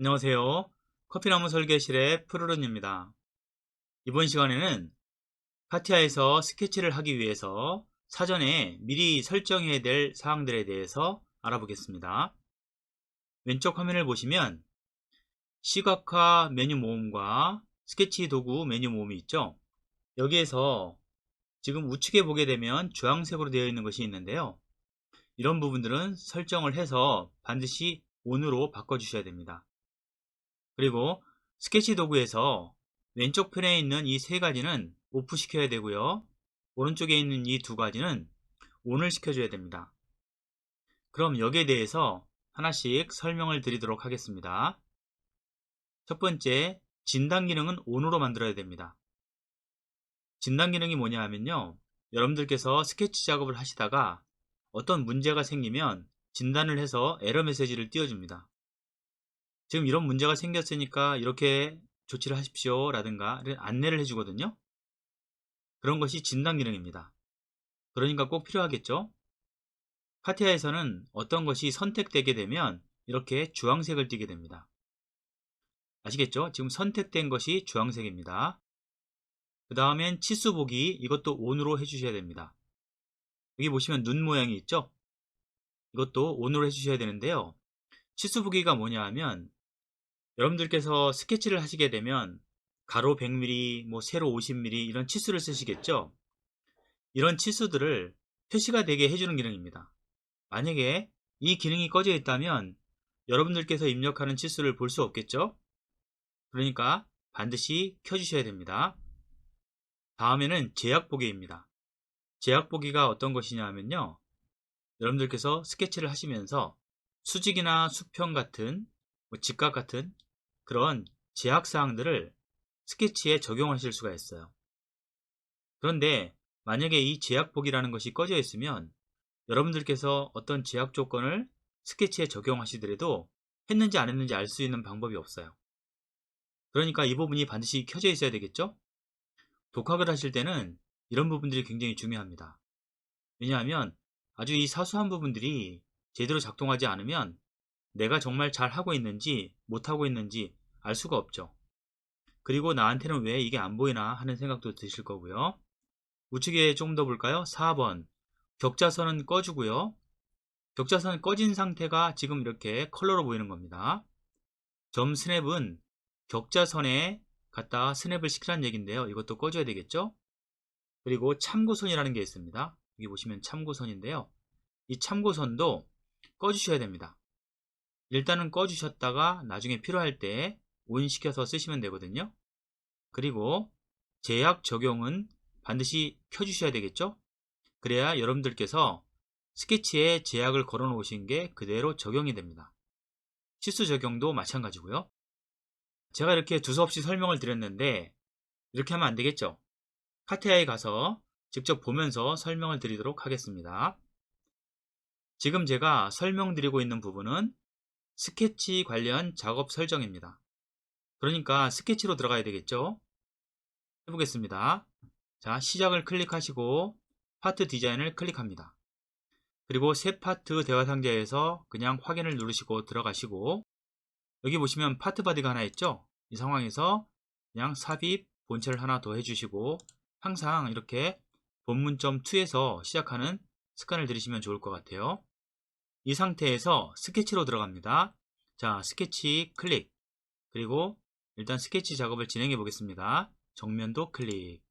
안녕하세요. 커피나무 설계실의 푸르른입니다. 이번 시간에는 카티아에서 스케치를 하기 위해서 사전에 미리 설정해야 될 사항들에 대해서 알아보겠습니다. 왼쪽 화면을 보시면 시각화 메뉴 모음과 스케치 도구 메뉴 모음이 있죠. 여기에서 지금 우측에 보게 되면 주황색으로 되어 있는 것이 있는데요. 이런 부분들은 설정을 해서 반드시 ON으로 바꿔주셔야 됩니다. 그리고 스케치 도구에서 왼쪽 편에 있는 이 세 가지는 오프 시켜야 되고요. 오른쪽에 있는 이 두 가지는 ON을 시켜줘야 됩니다. 그럼 여기에 대해서 하나씩 설명을 드리도록 하겠습니다. 첫 번째, 진단 기능은 ON으로 만들어야 됩니다. 진단 기능이 뭐냐 하면요. 여러분들께서 스케치 작업을 하시다가 어떤 문제가 생기면 진단을 해서 에러 메시지를 띄워줍니다. 지금 이런 문제가 생겼으니까 이렇게 조치를 하십시오 라든가 안내를 해주거든요. 그런 것이 진단 기능입니다. 그러니까 꼭 필요하겠죠. 파티아에서는 어떤 것이 선택되게 되면 이렇게 주황색을 띠게 됩니다. 아시겠죠? 지금 선택된 것이 주황색입니다. 그 다음엔 치수 보기 이것도 ON으로 해주셔야 됩니다. 여기 보시면 눈 모양이 있죠? 이것도 ON으로 해주셔야 되는데요. 치수 보기가 뭐냐 하면 여러분들께서 스케치를 하시게 되면 가로 100mm, 뭐 세로 50mm 이런 치수를 쓰시겠죠? 이런 치수들을 표시가 되게 해주는 기능입니다. 만약에 이 기능이 꺼져 있다면 여러분들께서 입력하는 치수를 볼 수 없겠죠? 그러니까 반드시 켜주셔야 됩니다. 다음에는 제약 보기입니다. 제약 보기가 어떤 것이냐 하면요. 여러분들께서 스케치를 하시면서 수직이나 수평 같은 뭐 직각 같은 그런 제약사항들을 스케치에 적용하실 수가 있어요. 그런데 만약에 이 제약폭이라는 것이 꺼져 있으면 여러분들께서 어떤 제약 조건을 스케치에 적용하시더라도 했는지 안 했는지 알 수 있는 방법이 없어요. 그러니까 이 부분이 반드시 켜져 있어야 되겠죠? 독학을 하실 때는 이런 부분들이 굉장히 중요합니다. 왜냐하면 아주 이 사소한 부분들이 제대로 작동하지 않으면 내가 정말 잘 하고 있는지 못하고 있는지 알 수가 없죠. 그리고 나한테는 왜 이게 안 보이나 하는 생각도 드실 거고요. 우측에 조금 더 볼까요? 4번 격자선은 꺼주고요. 격자선 꺼진 상태가 지금 이렇게 컬러로 보이는 겁니다. 점 스냅은 격자선에 갖다 스냅을 시키라는 얘기인데요. 이것도 꺼줘야 되겠죠? 그리고 참고선이라는 게 있습니다. 여기 보시면 참고선인데요. 이 참고선도 꺼주셔야 됩니다. 일단은 꺼주셨다가 나중에 필요할 때 온 시켜서 쓰시면 되거든요. 그리고 제약 적용은 반드시 켜주셔야 되겠죠. 그래야 여러분들께서 스케치에 제약을 걸어 놓으신 게 그대로 적용이 됩니다. 치수 적용도 마찬가지고요. 제가 이렇게 두서없이 설명을 드렸는데 이렇게 하면 안 되겠죠. 카테아에 가서 직접 보면서 설명을 드리도록 하겠습니다. 지금 제가 설명드리고 있는 부분은 스케치 관련 작업 설정입니다. 그러니까 스케치로 들어가야 되겠죠? 해보겠습니다. 자, 시작을 클릭하시고 파트 디자인을 클릭합니다. 그리고 새 파트 대화 상자에서 그냥 확인을 누르시고 들어가시고 여기 보시면 파트 바디가 하나 있죠? 이 상황에서 그냥 삽입, 본체를 하나 더 해주시고 항상 이렇게 본문점 2에서 시작하는 습관을 들이시면 좋을 것 같아요. 이 상태에서 스케치로 들어갑니다. 자, 스케치 클릭. 그리고 일단 스케치 작업을 진행해 보겠습니다. 정면도 클릭.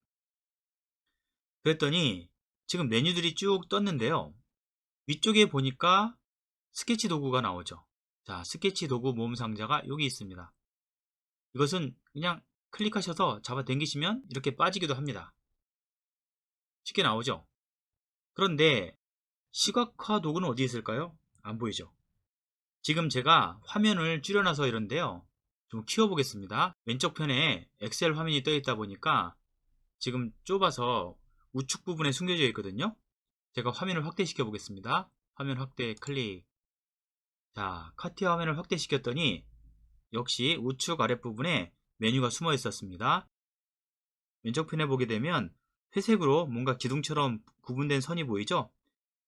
그랬더니 지금 메뉴들이 쭉 떴는데요. 위쪽에 보니까 스케치 도구가 나오죠. 자, 스케치 도구 모음 상자가 여기 있습니다. 이것은 그냥 클릭하셔서 잡아 당기시면 이렇게 빠지기도 합니다. 쉽게 나오죠. 그런데 시각화 도구는 어디 있을까요? 안 보이죠? 지금 제가 화면을 줄여놔서 이런데요. 좀 키워보겠습니다. 왼쪽 편에 엑셀 화면이 떠 있다 보니까 지금 좁아서 우측 부분에 숨겨져 있거든요. 제가 화면을 확대시켜 보겠습니다. 화면 확대 클릭. 자, 카티아 화면을 확대시켰더니 역시 우측 아랫부분에 메뉴가 숨어 있었습니다. 왼쪽 편에 보게 되면 회색으로 뭔가 기둥처럼 구분된 선이 보이죠?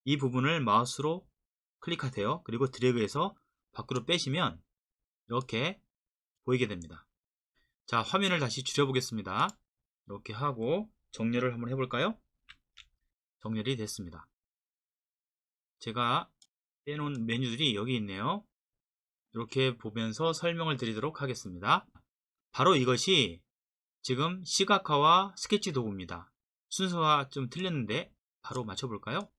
이 부분을 마우스로 클릭하세요. 그리고 드래그해서 밖으로 빼시면 이렇게 보이게 됩니다. 자, 화면을 다시 줄여보겠습니다. 이렇게 하고 정렬을 한번 해볼까요? 정렬이 됐습니다. 제가 빼놓은 메뉴들이 여기 있네요. 이렇게 보면서 설명을 드리도록 하겠습니다. 바로 이것이 지금 시각화와 스케치 도구입니다. 순서가 좀 틀렸는데 바로 맞춰볼까요?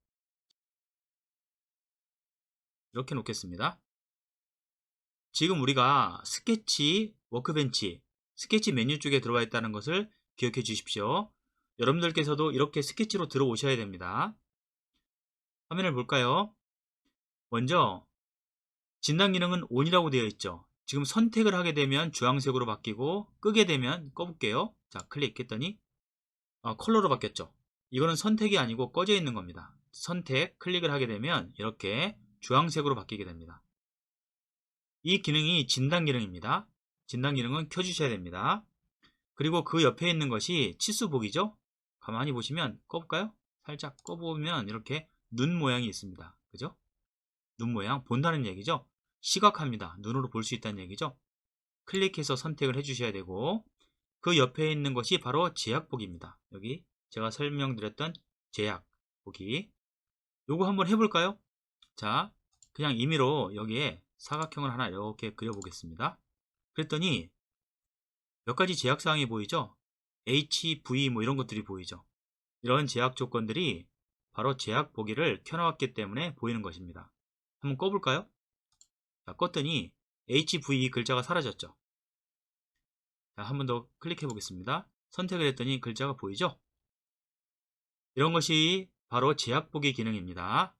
이렇게 놓겠습니다. 지금 우리가 스케치, 워크벤치, 스케치 메뉴 쪽에 들어와 있다는 것을 기억해 주십시오. 여러분들께서도 이렇게 스케치로 들어오셔야 됩니다. 화면을 볼까요? 먼저 진단 기능은 ON이라고 되어 있죠. 지금 선택을 하게 되면 주황색으로 바뀌고 끄게 되면 꺼볼게요. 자 클릭했더니 아, 컬러로 바뀌었죠. 이거는 선택이 아니고 꺼져 있는 겁니다. 선택 클릭을 하게 되면 이렇게 주황색으로 바뀌게 됩니다. 이 기능이 진단 기능입니다. 진단 기능은 켜주셔야 됩니다. 그리고 그 옆에 있는 것이 치수 보기죠. 가만히 보시면 꺼볼까요? 살짝 꺼보면 이렇게 눈 모양이 있습니다. 그죠? 눈 모양 본다는 얘기죠. 시각합니다. 눈으로 볼 수 있다는 얘기죠. 클릭해서 선택을 해주셔야 되고 그 옆에 있는 것이 바로 제약보기입니다. 여기 제가 설명드렸던 제약보기 요거 한번 해볼까요? 자 그냥 임의로 여기에 사각형을 하나 이렇게 그려보겠습니다. 그랬더니 몇 가지 제약사항이 보이죠? H, V 뭐 이런 것들이 보이죠? 이런 제약 조건들이 바로 제약 보기를 켜놓았기 때문에 보이는 것입니다. 한번 꺼볼까요? 자, 껐더니 HV 글자가 사라졌죠. 한번 더 클릭해 보겠습니다. 선택을 했더니 글자가 보이죠? 이런 것이 바로 제약 보기 기능입니다.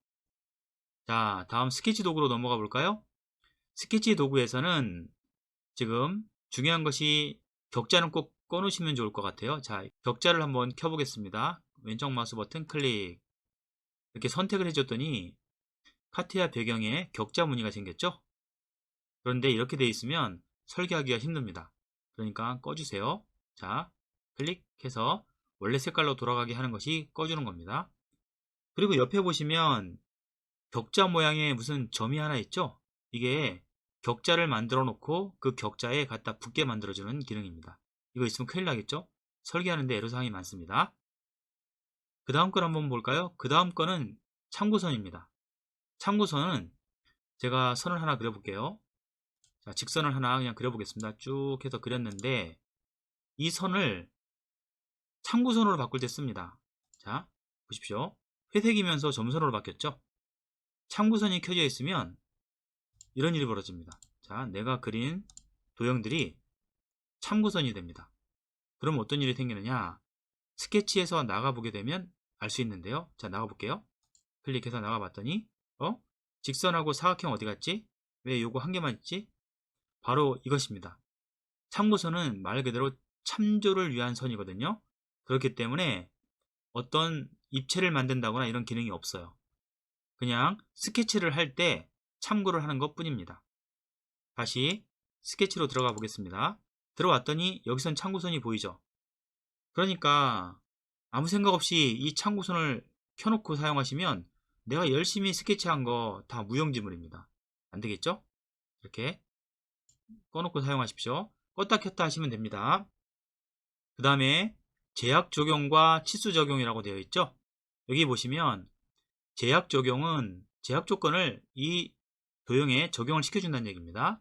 자, 다음 스케치 도구로 넘어가 볼까요? 스케치 도구에서는 지금 중요한 것이 격자는 꼭 꺼놓으시면 좋을 것 같아요. 자, 격자를 한번 켜보겠습니다. 왼쪽 마우스 버튼 클릭. 이렇게 선택을 해줬더니 카티아 배경에 격자 무늬가 생겼죠? 그런데 이렇게 되어 있으면 설계하기가 힘듭니다. 그러니까 꺼주세요. 자, 클릭해서 원래 색깔로 돌아가게 하는 것이 꺼주는 겁니다. 그리고 옆에 보시면 격자 모양의 무슨 점이 하나 있죠? 이게 격자를 만들어 놓고 그 격자에 갖다 붙게 만들어주는 기능입니다. 이거 있으면 큰일 나겠죠? 설계하는데 애로사항이 많습니다. 그 다음 걸 한번 볼까요? 그 다음 거는 참고선입니다. 참고선은 제가 선을 하나 그려볼게요. 자, 직선을 하나 그냥 그려보겠습니다. 쭉 해서 그렸는데 이 선을 참고선으로 바꿀 때 씁니다. 자, 보십시오. 회색이면서 점선으로 바뀌었죠? 참고선이 켜져 있으면 이런 일이 벌어집니다. 자, 내가 그린 도형들이 참고선이 됩니다. 그럼 어떤 일이 생기느냐? 스케치에서 나가보게 되면 알 수 있는데요. 자, 나가볼게요. 클릭해서 나가봤더니 어? 직선하고 사각형 어디 갔지? 왜 요거 한 개만 있지? 바로 이것입니다. 참고선은 말 그대로 참조를 위한 선이거든요. 그렇기 때문에 어떤 입체를 만든다거나 이런 기능이 없어요. 그냥 스케치를 할 때 참고를 하는 것 뿐입니다. 다시 스케치로 들어가 보겠습니다. 들어왔더니 여기선 참고선이 보이죠? 그러니까 아무 생각 없이 이 참고선을 켜놓고 사용하시면 내가 열심히 스케치한 거 다 무용지물입니다. 안 되겠죠? 이렇게 꺼놓고 사용하십시오. 껐다 켰다 하시면 됩니다. 그 다음에 제약 적용과 치수 적용이라고 되어 있죠? 여기 보시면 제약 적용은 제약 조건을 이 도형에 적용을 시켜준다는 얘기입니다.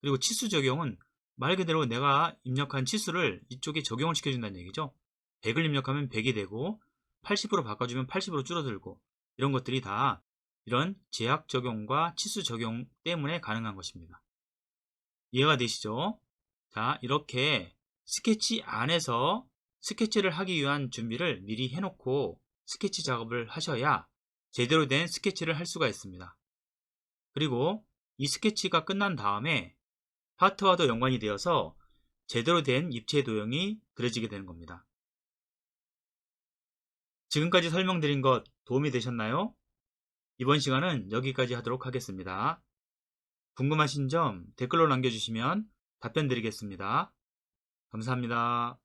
그리고 치수 적용은 말 그대로 내가 입력한 치수를 이쪽에 적용을 시켜준다는 얘기죠. 100을 입력하면 100이 되고 80으로 바꿔주면 80으로 줄어들고 이런 것들이 다 이런 제약 적용과 치수 적용 때문에 가능한 것입니다. 이해가 되시죠? 자, 이렇게 스케치 안에서 스케치를 하기 위한 준비를 미리 해놓고 스케치 작업을 하셔야 제대로 된 스케치를 할 수가 있습니다. 그리고 이 스케치가 끝난 다음에 파트와도 연관이 되어서 제대로 된 입체 도형이 그려지게 되는 겁니다. 지금까지 설명드린 것 도움이 되셨나요? 이번 시간은 여기까지 하도록 하겠습니다. 궁금하신 점 댓글로 남겨주시면 답변 드리겠습니다. 감사합니다.